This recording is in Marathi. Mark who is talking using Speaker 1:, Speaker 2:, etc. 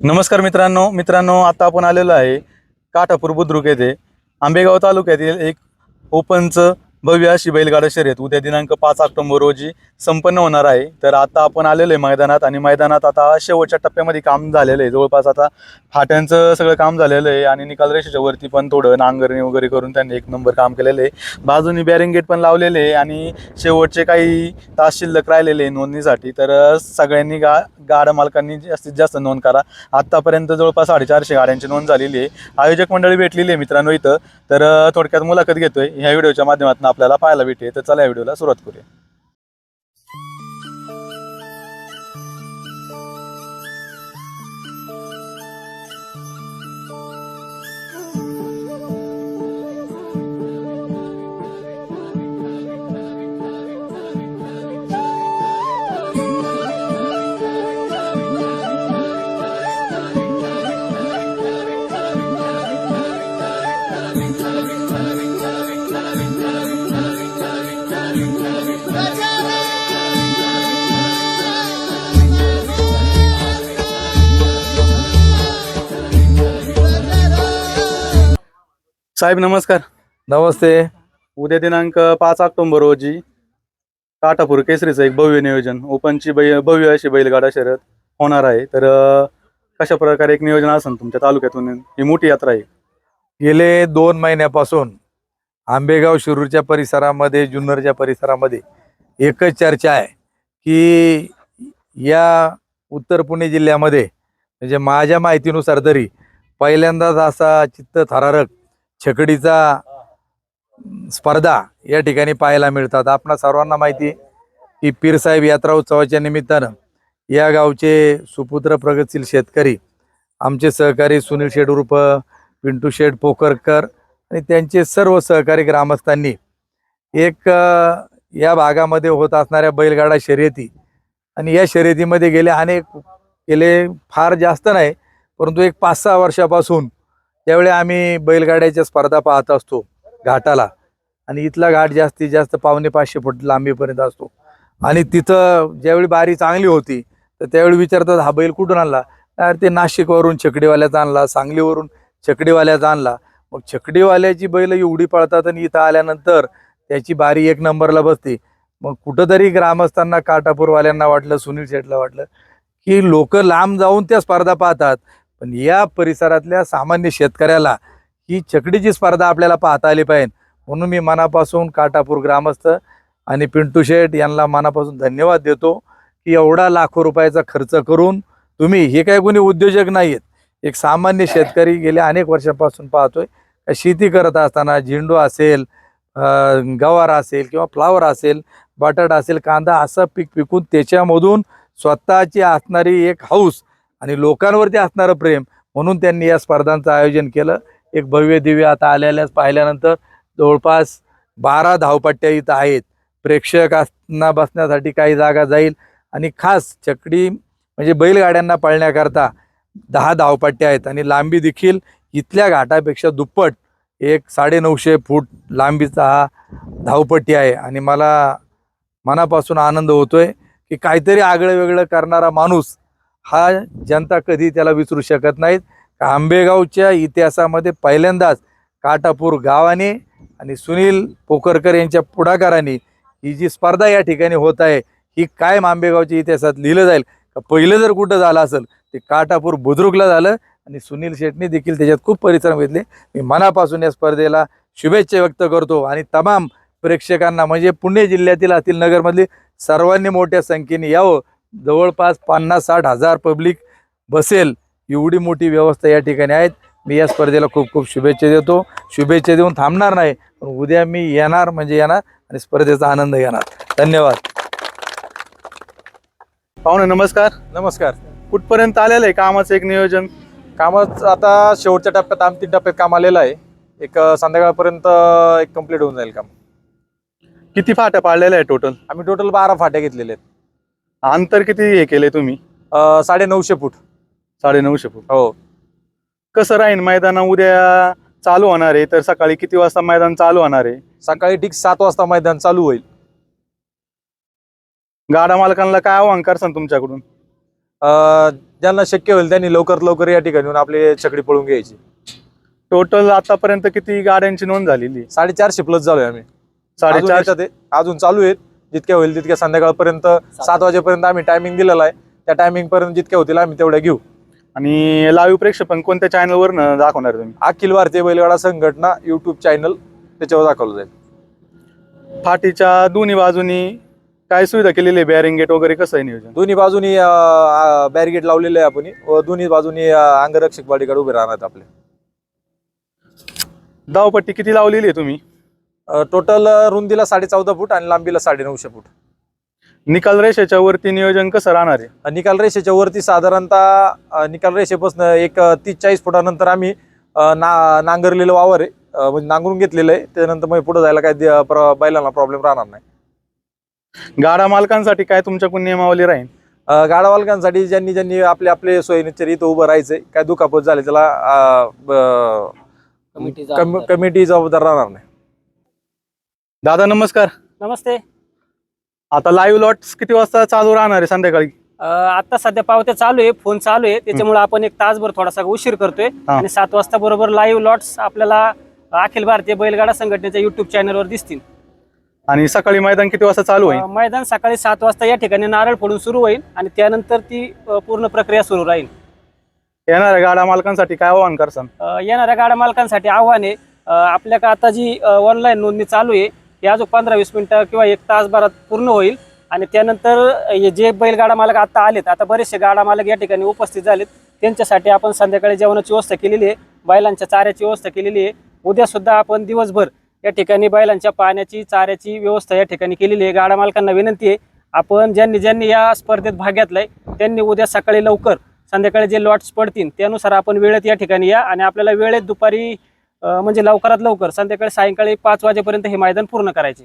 Speaker 1: नमस्कार मित्रांनो मित्रांनो आता आपण आलेलो आहे काठापूर बुद्रुक येथे. आंबेगाव तालुक्यातील एक ओपनचं भव्य अशी बैलगाडा शर्यत. उद्या दिनांक पाच ऑक्टोबर रोजी संपन्न होणार आहे. तर आता आपण आलेलो आहे मैदानात आणि मैदानात आता शेवटच्या टप्प्यामध्ये काम झालेलं आहे. जवळपास आता फाट्यांचं सगळं काम झालेलं आहे आणि निकाल रेषेच्या वरती पण थोडं नांगरणी वगैरे करून त्यांनी एक नंबर काम केलेलं आहे. बाजूनी बॅरिंग गेट पण लावलेले आहे आणि शेवटचे काही तास शिल्लक राहिलेले आहे नोंदणीसाठी. तर सगळ्यांनी गा गाडा मालकांनी जास्तीत जास्त नोंद करा. आत्तापर्यंत जवळपास साडेचारशे गाड्यांची नोंद झालेली आहे. आयोजक मंडळी भेटलेली आहे मित्रांनो इथं. तर थोडक्यात मुलाखत घेतोय. ह्या व्हिडिओच्या माध्यमातून आपल्याला पाहायला भेटेल. तर चला या व्हिडिओला सुरुवात करूया. साहेब नमस्कार.
Speaker 2: नमस्ते.
Speaker 1: उद्या दिनांक पाच ऑक्टोबर रोजी काठापूर केसरीचं एक भव्य नियोजन ओपनची बै भव्य अशी बैलगाडा शर्यत होणार आहे. तर अ, कशा प्रकारे एक नियोजन असेल तुमच्या तालुक्यातून? ही मोठी यात्रा आहे.
Speaker 2: गेले दोन महिन्यापासून आंबेगाव शिरूरच्या परिसरामध्ये जुन्नरच्या परिसरामध्ये एकच चर्चा आहे की या उत्तर पुणे जिल्ह्यामध्ये म्हणजे माझ्या माहितीनुसार तरी पहिल्यांदाच असा चित्त थरारक छकडीचा स्पर्धा या ठिकाणी पाहायला मिळतात. आपणा सर्वांना माहिती आहे की पीरसाहेब यात्रा उत्सवाच्या निमित्तानं या गावचे सुपुत्र प्रगतशील शेतकरी आमचे सहकारी सुनील शेठ उर्फ पिंटू शेठ पोकरकर आणि त्यांचे सर्व सहकारी ग्रामस्थांनी एक या भागामध्ये होत असणाऱ्या बैलगाडा शर्यती आणि या शर्यतीमध्ये गेले अनेक गेले फार जास्त नाही परंतु एक पाच सहा वर्षापासून त्यावेळी आम्ही बैलगाड्याच्या स्पर्धा पाहत असतो घाटाला. आणि इथला घाट जास्तीत जास्त पावणे पाचशे फूट लांबीपर्यंत असतो. आणि तिथं ज्यावेळी बारी चांगली होती तर त्यावेळी विचारतात हा बैल कुठून आणला? तर ते नाशिकवरून छकडीवाल्याचा आणला सांगलीवरून छकडीवाल्याचा आणला. मग छकडीवाल्याची बैल एवढी पळतात आणि इथं आल्यानंतर त्याची बारी एक नंबरला बसते. मग कुठंतरी ग्रामस्थांना काटापूरवाल्यांना वाटलं सुनील शेठला वाटलं की लोक लांब जाऊन त्या स्पर्धा पाहतात. पण या परिसरातल्या सामान्य शेतकऱ्याला ही चकडीची स्पर्धा आपल्याला पाहता आली पाहिजे. म्हणून मी मनापासून काटापूर ग्रामस्थ आणि पिंटू शेठ यांना मनापासून धन्यवाद देतो की एवढा लाखो रुपयाचा खर्च करून तुम्ही हे काही कोणी उद्योजक नाही आहेत एक सामान्य शेतकरी गेल्या अनेक वर्षापासून पाहतोय. शेती करत असताना झेंडू असेल गवार असेल किंवा फ्लावर असेल बटाटा असेल कांदा असं पीक पिकून त्याच्यामधून स्वतःची असणारी एक हौस आणि लोकांवरती असणारं प्रेम म्हणून त्यांनी या स्पर्धांचं आयोजन केलं. एक भव्य दिव्य आता आलेल्याच पाहिल्यानंतर जवळपास बारा धावपट्ट्या इथं आहेत. प्रेक्षकांना बसण्यासाठी काही जागा जाईल. आणि खास चकडी म्हणजे बैलगाड्यांना पळण्याकरता दहा धावपट्ट्या आहेत. आणि लांबी देखील इथल्या घाटापेक्षा दुप्पट एक साडेनऊशे फूट लांबीचा हा धावपट्टी आहे. आणि मला मनापासून आनंद होतोय की काहीतरी आगळं वेगळं करणारा माणूस हा जनता कधी त्याला विसरू शकत नाहीत. आंबेगावच्या इतिहासामध्ये पहिल्यांदाच काटापूर गावाने आणि सुनील पोकरकर यांच्या पुढाकाराने ही जी स्पर्धा या ठिकाणी होत आहे ही कायम आंबेगावच्या इतिहासात लिहिलं जाईल. का पहिलं जर कुठं झालं असेल ते काटापूर बुद्रुकला झालं आणि सुनील शेटने देखील त्याच्यात खूप परिश्रम घेतले. मी मनापासून या स्पर्धेला शुभेच्छा व्यक्त करतो आणि तमाम प्रेक्षकांना म्हणजे पुणे जिल्ह्यातील आतील नगरमधली सर्वांनी मोठ्या संख्येने यावं जवळपास पन्नास साठ हजार पब्लिक बसेल एवढी मोठी व्यवस्था या ठिकाणी आहेत मी या स्पर्धेला खूप खूप शुभेच्छा देतो. शुभेच्छा देऊन थांबणार नाही पण उद्या मी येणार म्हणजे येणार आणि स्पर्धेचा आनंद घेणार. धन्यवाद.
Speaker 1: पाहुणे नमस्कार.
Speaker 3: नमस्कार.
Speaker 1: कुठपर्यंत आलेलं आहे कामाचं एक नियोजन?
Speaker 3: कामात आता शेवटच्या टप्प्यात अंतिम टप्प्यात काम आलेलं आहे. एक संध्याकाळपर्यंत एक कंप्लीट होऊन जाईल काम.
Speaker 1: किती फाट्या पाडलेल्या आहे टोटल
Speaker 3: आम्ही टोटल बारा फाट्या घेतलेले आहेत.
Speaker 1: अंतर किती हे केले तुम्ही?
Speaker 3: अ, साडे नऊशे फूट.
Speaker 1: साडे नऊशे फूट.
Speaker 3: हो.
Speaker 1: कसं राहील मैदान? उद्या चालू होणार आहे तर सकाळी किती वाजता मैदान चालू होणार आहे?
Speaker 3: सकाळी ठीक सात वाजता मैदान चालू होईल.
Speaker 1: गाडा मालकांना काय आव्हान करसान तुमच्याकडून?
Speaker 3: अ, ज्यांना शक्य होईल त्यांनी लवकरात लवकर या ठिकाणी येऊन आपली छकडी पळून घ्यायची.
Speaker 1: टोटल आतापर्यंत किती गाड्यांची नोंद झालेली
Speaker 3: साडेचारशे प्लस झालोय आम्ही. अजून
Speaker 1: साडेचार.
Speaker 3: अजून चालू आहेत. जितक्या होईल तितक्या संध्याकाळपर्यंत सात वाजेपर्यंत आम्ही टायमिंग दिलेला आहे. त्या टायमिंग पर्यंत जितक्या होतील आम्ही तेवढ्या घेऊ.
Speaker 1: आणि लाईव्ह प्रेक्षेपण कोणत्या चॅनलवर दाखवणार तुम्ही?
Speaker 3: अखिल भारतीय बैलगाडा संघटना युट्यूब चॅनल त्याच्यावर दाखवलं जाईल.
Speaker 1: फाटीच्या दोन्ही बाजूनी काय सुविधा केलेली आहे? बॅरिंग गेट वगैरे कसं आहे नियोजन?
Speaker 3: दोन्ही बाजूनी बॅरिगेट लावलेले आहे आपण. व दोन्ही बाजूनी अंगरक्षक बॉडीगार्ड उभे राहणार आपले.
Speaker 1: धावपट्टी किती लावलेली आहे तुम्ही?
Speaker 3: टोटल रुंदीला साडे चौदा फूट आणि लांबीला साडे नऊशे फूट.
Speaker 1: निकाल रेषेच्या वरती नियोजन कसं राहणार आहे?
Speaker 3: निकाल रेषेच्या वरती साधारणतः निकाल रेषेपासून एक तीस चाळीस फुटानंतर आम्ही ना नांगरलेलं वावर आहे. म्हणजे नांगरून घेतलेलं आहे. त्यानंतर मग पुढे जायला काय बैलांना प्रॉब्लेम राहणार नाही.
Speaker 1: गाडा मालकांसाठी काय तुमच्याकडून नियमावली राहील?
Speaker 3: अ, गाडावालकांसाठी ज्यांनी ज्यांनी आपले आपले सोयीनुसार इथं उभं राहायचंय काय दुखापत झाले त्याला.
Speaker 4: कमिटी जबाबदार
Speaker 3: राहणार नाही.
Speaker 1: दादा नमस्कार.
Speaker 4: नमस्ते.
Speaker 1: आता लाईव्ह लॉट्स किती वाजता चालू राहणार आहे संध्याकाळी?
Speaker 4: अ, आता सध्या पावत्या चालू आहे फोन चालू आहे. त्याच्यामुळे आपण एक तासभर थोडासा उशीर करतोय.
Speaker 1: हा.
Speaker 4: आणि सात वाजता बरोबर लाईव्ह लॉट्स आपल्याला अखिल भारतीय बैलगाडा संघटनेच्या युट्यूब चॅनलवर दिसतील.
Speaker 1: आणि सकाळी मैदान किती वाजता चालू होईल
Speaker 4: मैदान सकाळी सात वाजता या ठिकाणी नारळ फोडून सुरू होईल आणि त्यानंतर ती अ, पूर्ण प्रक्रिया सुरू राहील.
Speaker 1: येणाऱ्या गाडा मालकांसाठी काय आव्हान करसान?
Speaker 4: अ, येणाऱ्या गाड्या मालकांसाठी आव्हान आहे. अ, आपल्याकडे आता जी ऑनलाईन नोंदणी चालू आहे हे अजून पंधरा वीस मिनटं किंवा एक तासभरात पूर्ण होईल. आणि त्यानंतर हे जे बैलगाडा मालक आता आलेत आता बरेचसे गाडा मालक या ठिकाणी उपस्थित झालेत. त्यांच्यासाठी आपण संध्याकाळी जेवणाची व्यवस्था केलेली आहे. बैलांच्या चाऱ्याची व्यवस्था केलेली आहे. उद्यासुद्धा आपण दिवसभर या ठिकाणी बैलांच्या पाण्याची चाऱ्याची व्यवस्था या ठिकाणी केलेली आहे. गाडा मालकांना विनंती आहे आपण ज्यांनी ज्यांनी या स्पर्धेत भाग घेतलाय त्यांनी उद्या सकाळी लवकर संध्याकाळी जे लॉट्स पडतील त्यानुसार आपण वेळेत या ठिकाणी या. आणि आपल्याला वेळेत दुपारी म्हणजे लवकरात लवकर संध्याकाळी सायंकाळी पाच वाजेपर्यंत हे मैदान पूर्ण करायचे.